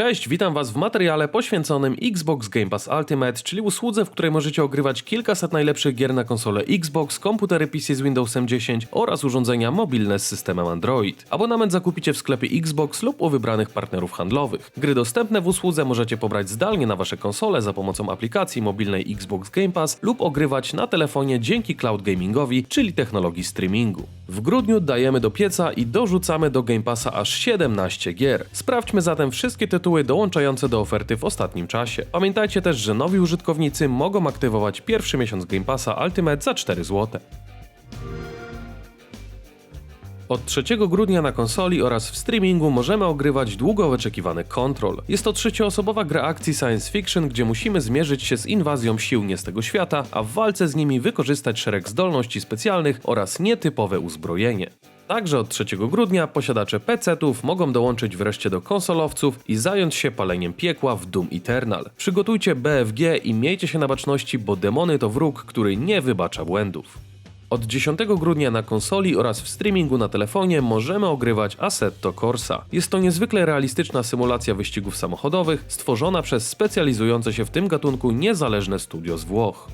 Cześć, witam Was w materiale poświęconym Xbox Game Pass Ultimate, czyli usłudze, w której możecie ogrywać kilkaset najlepszych gier na konsole Xbox, komputery PC z Windowsem 10 oraz urządzenia mobilne z systemem Android. Abonament zakupicie w sklepie Xbox lub u wybranych partnerów handlowych. Gry dostępne w usłudze możecie pobrać zdalnie na Wasze konsole za pomocą aplikacji mobilnej Xbox Game Pass lub ogrywać na telefonie dzięki cloud gamingowi, czyli technologii streamingu. W grudniu dajemy do pieca i dorzucamy do Game Passa aż 17 gier. Sprawdźmy zatem wszystkie tytuły dołączające do oferty w ostatnim czasie. Pamiętajcie też, że nowi użytkownicy mogą aktywować pierwszy miesiąc Game Passa Ultimate za 4 zł. Od 3 grudnia na konsoli oraz w streamingu możemy ogrywać długo wyczekiwany Control. Jest to trzecioosobowa gra akcji science fiction, gdzie musimy zmierzyć się z inwazją sił nie z tego świata, a w walce z nimi wykorzystać szereg zdolności specjalnych oraz nietypowe uzbrojenie. Także od 3 grudnia posiadacze PC-ów mogą dołączyć wreszcie do konsolowców i zająć się paleniem piekła w Doom Eternal. Przygotujcie BFG i miejcie się na baczności, bo demony to wróg, który nie wybacza błędów. Od 10 grudnia na konsoli oraz w streamingu na telefonie możemy ogrywać Assetto Corsa. Jest to niezwykle realistyczna symulacja wyścigów samochodowych, stworzona przez specjalizujące się w tym gatunku niezależne studio z Włoch.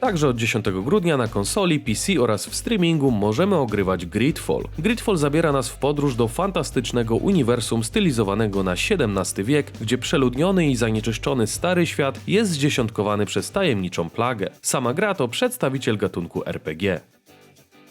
Także od 10 grudnia na konsoli, PC oraz w streamingu możemy ogrywać Gridfall. Gridfall zabiera nas w podróż do fantastycznego uniwersum stylizowanego na XVII wiek, gdzie przeludniony i zanieczyszczony stary świat jest zdziesiątkowany przez tajemniczą plagę. Sama gra to przedstawiciel gatunku RPG.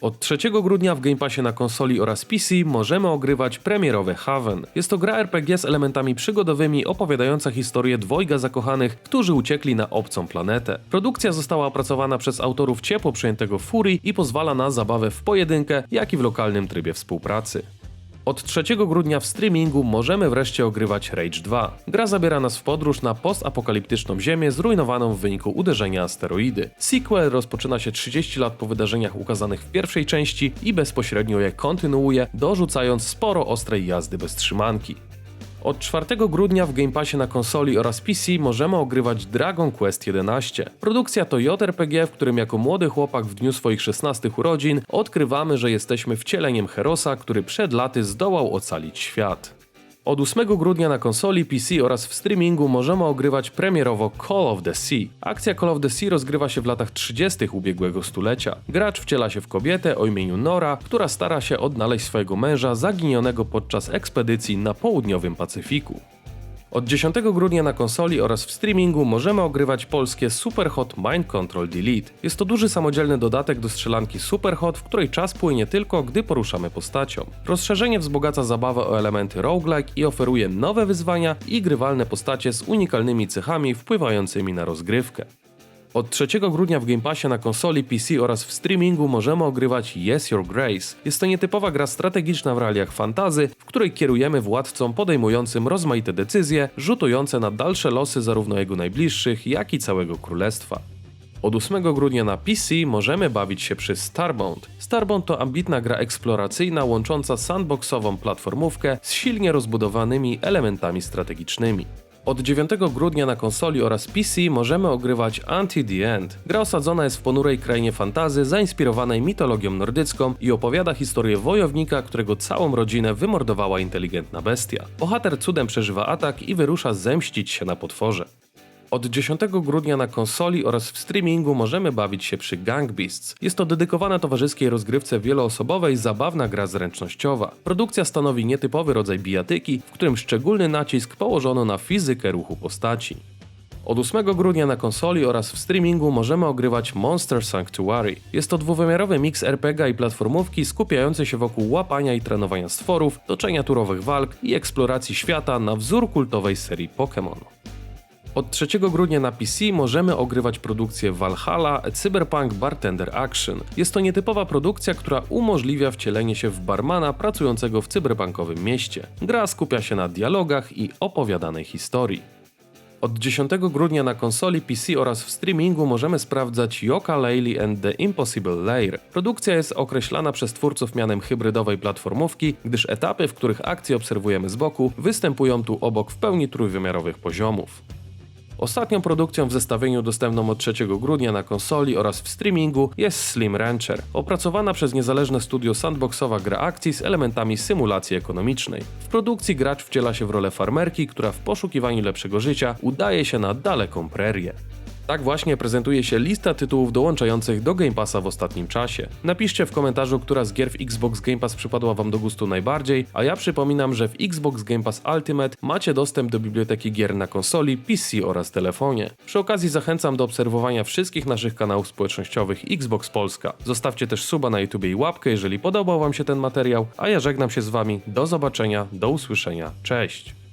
Od 3 grudnia w Game Passie na konsoli oraz PC możemy ogrywać premierowe Haven. Jest to gra RPG z elementami przygodowymi opowiadająca historię dwojga zakochanych, którzy uciekli na obcą planetę. Produkcja została opracowana przez autorów ciepło przyjętego Fury i pozwala na zabawę w pojedynkę, jak i w lokalnym trybie współpracy. Od 3 grudnia w streamingu możemy wreszcie ogrywać Rage 2. Gra zabiera nas w podróż na postapokaliptyczną Ziemię zrujnowaną w wyniku uderzenia asteroidy. Sequel rozpoczyna się 30 lat po wydarzeniach ukazanych w pierwszej części i bezpośrednio je kontynuuje, dorzucając sporo ostrej jazdy bez trzymanki. Od 4 grudnia w Game Passie na konsoli oraz PC możemy ogrywać Dragon Quest XI. Produkcja to JRPG, w którym jako młody chłopak w dniu swoich 16 urodzin odkrywamy, że jesteśmy wcieleniem Herosa, który przed laty zdołał ocalić świat. Od 8 grudnia na konsoli, PC oraz w streamingu możemy ogrywać premierowo Call of the Sea. Akcja Call of the Sea rozgrywa się w latach 30. ubiegłego stulecia. Gracz wciela się w kobietę o imieniu Nora, która stara się odnaleźć swojego męża zaginionego podczas ekspedycji na południowym Pacyfiku. Od 10 grudnia na konsoli oraz w streamingu możemy ogrywać polskie Superhot Mind Control Delete. Jest to duży samodzielny dodatek do strzelanki Superhot, w której czas płynie tylko gdy poruszamy postacią. Rozszerzenie wzbogaca zabawę o elementy roguelike i oferuje nowe wyzwania i grywalne postacie z unikalnymi cechami wpływającymi na rozgrywkę. Od 3 grudnia w Game Passie na konsoli, PC oraz w streamingu możemy ogrywać Yes Your Grace. Jest to nietypowa gra strategiczna w realiach fantazy, w której kierujemy władcą podejmującym rozmaite decyzje, rzutujące na dalsze losy zarówno jego najbliższych, jak i całego królestwa. Od 8 grudnia na PC możemy bawić się przy Starbound. Starbound to ambitna gra eksploracyjna łącząca sandboxową platformówkę z silnie rozbudowanymi elementami strategicznymi. Od 9 grudnia na konsoli oraz PC możemy ogrywać Until the End. Gra osadzona jest w ponurej krainie fantazy zainspirowanej mitologią nordycką i opowiada historię wojownika, którego całą rodzinę wymordowała inteligentna bestia. Bohater cudem przeżywa atak i wyrusza zemścić się na potworze. Od 10 grudnia na konsoli oraz w streamingu możemy bawić się przy Gang Beasts. Jest to dedykowana towarzyskiej rozgrywce wieloosobowej zabawna gra zręcznościowa. Produkcja stanowi nietypowy rodzaj bijatyki, w którym szczególny nacisk położono na fizykę ruchu postaci. Od 8 grudnia na konsoli oraz w streamingu możemy ogrywać Monster Sanctuary. Jest to dwuwymiarowy miks RPG i platformówki skupiający się wokół łapania i trenowania stworów, toczenia turowych walk i eksploracji świata na wzór kultowej serii Pokémon. Od 3 grudnia na PC możemy ogrywać produkcję Valhalla Cyberpunk Bartender Action. Jest to nietypowa produkcja, która umożliwia wcielenie się w barmana pracującego w cyberpunkowym mieście. Gra skupia się na dialogach i opowiadanej historii. Od 10 grudnia na konsoli PC oraz w streamingu możemy sprawdzać Yoka Laylee and the Impossible Lair. Produkcja jest określana przez twórców mianem hybrydowej platformówki, gdyż etapy, w których akcje obserwujemy z boku, występują tu obok w pełni trójwymiarowych poziomów. Ostatnią produkcją w zestawieniu dostępną od 3 grudnia na konsoli oraz w streamingu jest Slim Rancher, opracowana przez niezależne studio sandboxowa gra akcji z elementami symulacji ekonomicznej. W produkcji gracz wciela się w rolę farmerki, która w poszukiwaniu lepszego życia udaje się na daleką prerię. Tak właśnie prezentuje się lista tytułów dołączających do Game Passa w ostatnim czasie. Napiszcie w komentarzu, która z gier w Xbox Game Pass przypadła Wam do gustu najbardziej, a ja przypominam, że w Xbox Game Pass Ultimate macie dostęp do biblioteki gier na konsoli, PC oraz telefonie. Przy okazji zachęcam do obserwowania wszystkich naszych kanałów społecznościowych Xbox Polska. Zostawcie też suba na YouTube i łapkę, jeżeli podobał Wam się ten materiał, a ja żegnam się z Wami. Do zobaczenia, do usłyszenia. Cześć!